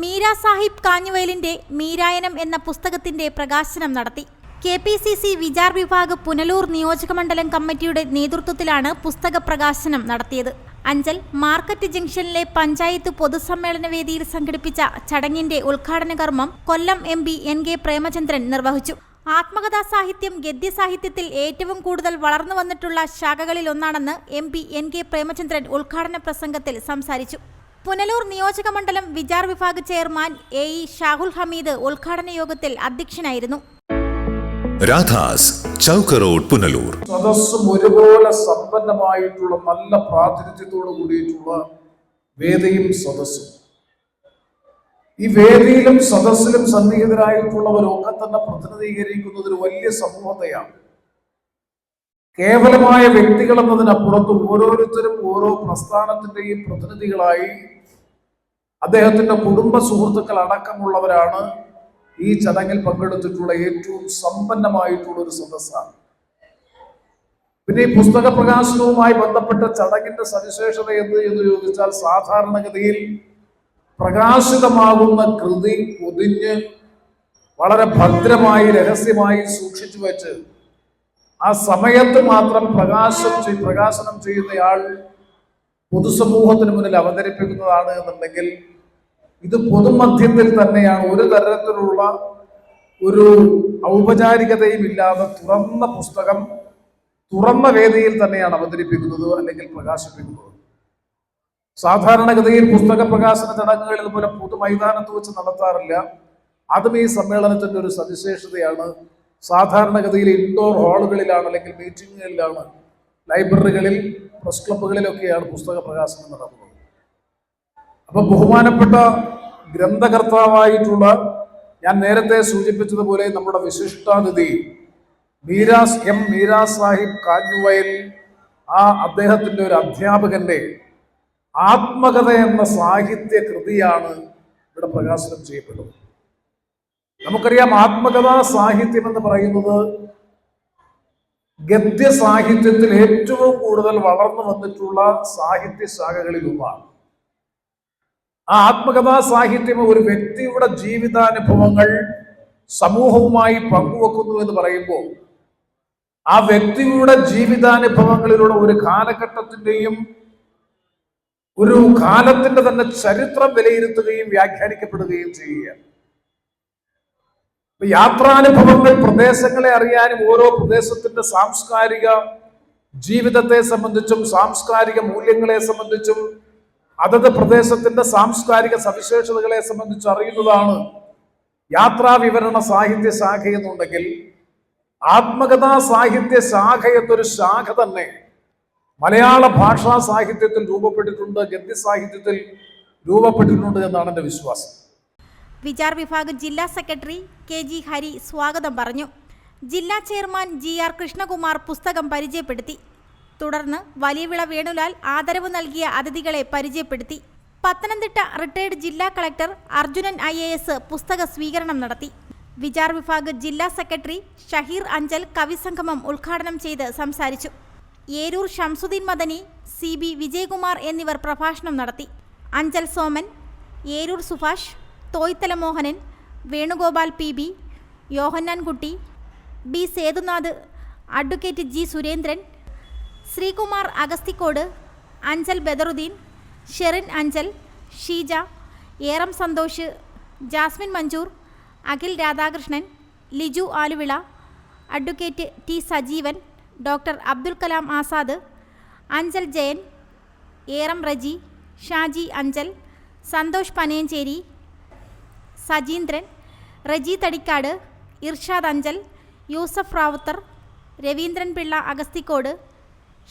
മീര സാഹിബ് കാഞ്ഞുവയലിന്റെ മീരായനം എന്ന പുസ്തകത്തിന്റെ പ്രകാശനം നടത്തി. K P C C Vichar Vibhag Punalur നിയോജകമണ്ഡലം കമ്മിറ്റിയുടെ നേതൃത്വത്തിലാണ് പുസ്തക പ്രകാശനം നടത്തിയത്. അഞ്ചൽ മാർക്കറ്റ് ജംഗ്ഷനിലെ പഞ്ചായത്ത് പൊതുസമ്മേളന വേദിയിൽ സംഘടിപ്പിച്ച ചടങ്ങിന്റെ ഉദ്ഘാടന കർമ്മം Kollam M P N K Premachandran നിർവഹിച്ചു. ആത്മകഥാ സാഹിത്യം ഗദ്യസാഹിത്യത്തിൽ ഏറ്റവും കൂടുതൽ വളർന്നു വന്നിട്ടുള്ള ശാഖകളിലൊന്നാണെന്ന് M P N K Premachandran ഉദ്ഘാടന പ്രസംഗത്തിൽ സംസാരിച്ചു. പുനലൂർ നിയോജക മണ്ഡലം Vichar Vibhag chairman A E Shahul Hameed ഉദ്ഘാടന യോഗത്തിൽ അധ്യക്ഷനായിരുന്നു. രാധാസ് ചൗക്ക് റോഡ് പുനലൂർ. സദസ്സും ഒരുപോലെ സമ്പന്നമായിട്ടുള്ള നല്ല പ്രാതിനിധ്യത്തോട് കൂടിയിട്ടുള്ള വേദിയും സദസ്സും. ഈ വേദിയിലും സദസ്സിലും സന്നിഹിതരായിട്ടുള്ളവരൊക്കെ തന്നെ പ്രതിനിധീകരിക്കുന്നത് ഒരു വലിയ സമൂഹത്തെയാണ്. കേവലമായ വ്യക്തികൾ എന്നതിനപ്പുറത്ത് ഓരോരുത്തരും ഓരോ പ്രസ്ഥാനത്തിന്റെയും പ്രതിനിധികളായി അദ്ദേഹത്തിന്റെ കുടുംബ സുഹൃത്തുക്കൾ അടക്കമുള്ളവരാണ് ഈ ചടങ്ങിൽ പങ്കെടുത്തിട്ടുള്ള ഏറ്റവും സമ്പന്നമായിട്ടുള്ള ഒരു സദസ്സാണ്. പിന്നെ ഈ പുസ്തക പ്രകാശനവുമായി ബന്ധപ്പെട്ട ചടങ്ങിന്റെ സവിശേഷത എന്ത് എന്ന് ചോദിച്ചാൽ സാധാരണഗതിയിൽ പ്രകാശിതമാകുന്ന കൃതി പൊതിഞ്ഞ് വളരെ ഭദ്രമായി രഹസ്യമായി സൂക്ഷിച്ചു വെച്ച് ആ സമയത്ത് മാത്രം പ്രകാശം പ്രകാശനം ചെയ്യുന്നയാൾ പൊതുസമൂഹത്തിന് മുന്നിൽ അവതരിപ്പിക്കുന്നതാണ് എന്നുണ്ടെങ്കിൽ ഇത് പൊതുമധ്യത്തിൽ തന്നെയാണ് ഒരു തരത്തിലുള്ള ഒരു ഔപചാരികതയും ഇല്ലാതെ തുറന്ന പുസ്തകം തുറന്ന വേദിയിൽ തന്നെയാണ് അവതരിപ്പിക്കുന്നത് അല്ലെങ്കിൽ പ്രകാശിപ്പിക്കുന്നത്. സാധാരണഗതിയിൽ പുസ്തക പ്രകാശന ചടങ്ങുകൾ ഇതുപോലെ പൊതു മൈതാനത്ത് വെച്ച് നടത്താറില്ല. അതും ഈ സമ്മേളനത്തിന്റെ ഒരു സവിശേഷതയാണ്. സാധാരണഗതിയിൽ ഇൻഡോർ ഹാളുകളിലാണ് അല്ലെങ്കിൽ മീറ്റിങ്ങുകളിലാണ് ലൈബ്രറികളിൽ പ്രസ് ക്ലബ്ബുകളിലൊക്കെയാണ് പുസ്തക പ്രകാശനം നടക്കുന്നത്. അപ്പൊ ബഹുമാനപ്പെട്ട ഗ്രന്ഥകർത്താവായിട്ടുള്ള ഞാൻ നേരത്തെ സൂചിപ്പിച്ചതുപോലെ നമ്മുടെ വിശിഷ്ടാതിഥി മീരാസ് എം മീരാ സാഹിബ് കാഞ്ഞുവയൽ ആ അദ്ദേഹത്തിന്റെ ഒരു അധ്യാപകന്റെ ആത്മകഥ എന്ന സാഹിത്യ കൃതിയാണ് ഇവിടെ പ്രകാശനം ചെയ്യപ്പെടുന്നത്. നമുക്കറിയാം ആത്മകഥാ സാഹിത്യം എന്ന് പറയുന്നത് ഗദ്യ സാഹിത്യത്തിൽ ഏറ്റവും കൂടുതൽ വളർന്നു വന്നിട്ടുള്ള സാഹിത്യ ശാഖകളിൽ ഒന്നാണ് ആ ആത്മകഥാ സാഹിത്യം ഒരു വ്യക്തിയുടെ ജീവിതാനുഭവങ്ങൾ സമൂഹവുമായി പങ്കുവെക്കുന്നു എന്ന് പറയുമ്പോൾ ആ വ്യക്തിയുടെ ജീവിതാനുഭവങ്ങളിലൂടെ ഒരു കാലഘട്ടത്തിന്റെയും ഒരു കാലത്തിന്റെ തന്നെ ചരിത്രം വിലയിരുത്തുകയും വ്യാഖ്യാനിക്കപ്പെടുകയും ചെയ്യുകയാണ്. യാത്രാനുഭവങ്ങൾ പ്രദേശങ്ങളെ അറിയാനും ഓരോ പ്രദേശത്തിന്റെ സാംസ്കാരിക ജീവിതത്തെ സംബന്ധിച്ചും സാംസ്കാരിക മൂല്യങ്ങളെ സംബന്ധിച്ചും അതത് പ്രദേശത്തിന്റെ സാംസ്കാരിക സവിശേഷതകളെ സംബന്ധിച്ച് അറിയുന്നതാണ് യാത്രാ വിവരണ സാഹിത്യ ശാഖ എന്നുണ്ടെങ്കിൽ. ആത്മകഥാ സാഹിത്യ ശാഖ എന്നൊരു ശാഖ തന്നെ മലയാള ഭാഷാ സാഹിത്യത്തിൽ രൂപപ്പെട്ടിട്ടുണ്ട് ഗദ്യ സാഹിത്യത്തിൽ രൂപപ്പെട്ടിട്ടുണ്ട് എന്നാണ് എന്റെ വിശ്വാസം. വിചാർ വിഭാഗ് ജില്ലാ സെക്രട്ടറി കെ ജി ഹരി സ്വാഗതം പറഞ്ഞു. ജില്ലാ ചെയർമാൻ ജി ആർ കൃഷ്ണകുമാർ പുസ്തകം പരിചയപ്പെടുത്തി. തുടർന്ന് വലിയവിള വേണുലാൽ ആദരവ് നൽകിയ അതിഥികളെ പരിചയപ്പെടുത്തി. പത്തനംതിട്ട റിട്ടയർഡ് ജില്ലാ collector Arjunan I A S പുസ്തക സ്വീകരണം നടത്തി. വിചാർ വിഭാഗ് ജില്ലാ സെക്രട്ടറി ഷഹീർ അഞ്ചൽ കവിസംഗമം ഉദ്ഘാടനം ചെയ്ത് സംസാരിച്ചു. ഏരൂർ ഷംസുദ്ദീൻ മദനി സി ബി വിജയകുമാർ എന്നിവർ പ്രഭാഷണം നടത്തി. Anchal Soman Eroor Subhash Thoythala Mohanan Venugopal P. B. Yohannankutty B. Sethunath advocate G. Surendran Sreekumar Agasthikode Anchal Badaruddeen Sherin Anchal Sheeja Eram Santhosh Jasmin Manchoor Akhil Radhakrishnan Liju Aluvila advocate T. Sajeevan doctor Abdul Kalam Azad Anchal Jayan Eram Reji Shaji Anchal Santhosh Panayancheri Sajeendran Reji Thadikkad Irshad Anchal Yusuf Rawther Raveendran Pillai Agasthikode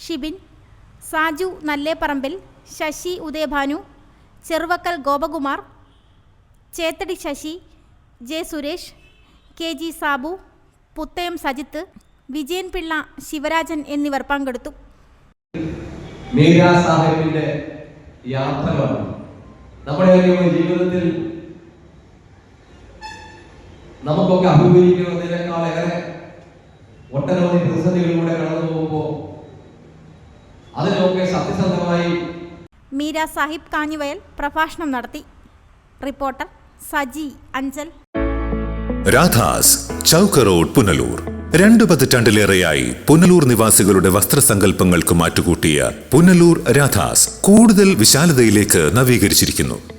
Shibin Saju Nalleparambil Sasi Udayabhanu Cheruvakkal Gopakumar Chethadi Sasi J Suresh K G Sabu Puthayam Sajith Vijayan Pillai Sivarajan എന്നിവർ പങ്കെടുത്തു. മീരാ സാഹിബിന്റെ യാത്രകളാണ് നമ്മുടെ ജീവിതത്തിൽ നമുക്കൊക്കെ അഭിമുഖീകരിക്കുന്നതിനേക്കാൾ ഏറെ ഒട്ടനവധി പ്രതിസന്ധികളിലൂടെ കടന്നു പോകുമ്പോൾ അതിനൊക്കെ സത്യസന്ധമായി മീര സാഹിബ് കാഞ്ഞുവയൽ പ്രഭാഷണം നടത്തി. റിപ്പോർട്ടർ സജി അഞ്ചൽ. രാധാസ് ചൗക്ക് റോഡ് പുനലൂർ. രണ്ടു പതിറ്റാണ്ടിലേറെയായി പുനലൂർ നിവാസികളുടെ വസ്ത്രസങ്കല്പങ്ങൾക്ക് മാറ്റുകൂട്ടിയ പുനലൂർ രാധാസ് കൂടുതൽ വിശാലതയിലേക്ക് നവീകരിച്ചിരിക്കുന്നു.